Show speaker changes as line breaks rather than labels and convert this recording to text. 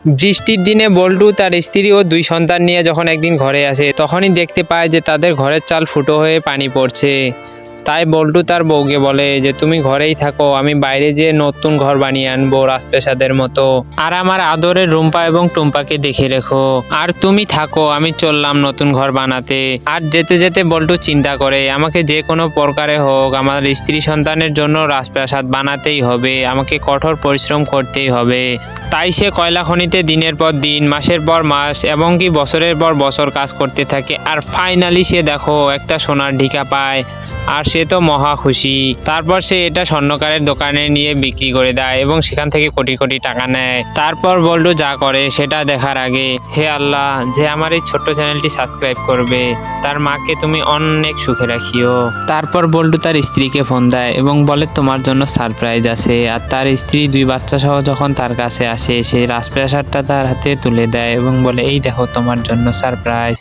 বৃষ্টির দিনে বল্টু তার স্ত্রী ও দুই সন্তান নিয়ে যখন একদিন ঘরে আসে, তখনই দেখতে পায় যে তাদের ঘরের চাল ফুটো হয়ে পানি পড়ছে। তাই বল্টু তার বউকে বলে যে, তুমি ঘরেই থাকো, আমি বাইরে যেয়ে নতুন ঘর বানিয়ে আনব রাজপ্রাসাদের মতো। আর আমার আদরের রুম্পা এবং টুম্পাকে দেখে রেখো। আর তুমি থাকো, আমি চললাম নতুন ঘর বানাতে। আর যেতে যেতে বল্টু চিন্তা করে, আমাকে যে কোনো প্রকারে হোক আমার স্ত্রী সন্তানের জন্য রাজপ্রাসাদ বানাতেই হবে, আমাকে কঠোর পরিশ্রম করতেই হবে। তাই সে কয়লা খনিতে দিনের পর দিন, মাসের পর মাস, এবং কি বছরের পর বছর কাজ করতে থাকে। আর ফাইনালি সে দেখো, একটা সোনার ঢিকা পায়। আর সে তো মহা খুশি। তারপর সে এটা স্বর্ণকারের দোকানে নিয়ে বিক্রি করে দেয় এবং সেখান থেকে কোটি কোটি টাকা নেয়। তারপর বল্টু যা করে সেটা দেখার আগে, হে আল্লাহ, যে আমার এই ছোট্ট চ্যানেলটি সাবস্ক্রাইব করবে, তার মাকে তুমি অনেক সুখে রাখিও। তারপর বল্টু তার স্ত্রীকে ফোন দেয় এবং বলে, তোমার জন্য সারপ্রাইজ আছে। আর তার স্ত্রী দুই বাচ্চা সহ যখন তার কাছে আসে সেই রাজপ্রাসাদটা তার হাতে তুলে দেয় এবং বলে, এই দেখো, তোমার জন্য সারপ্রাইজ।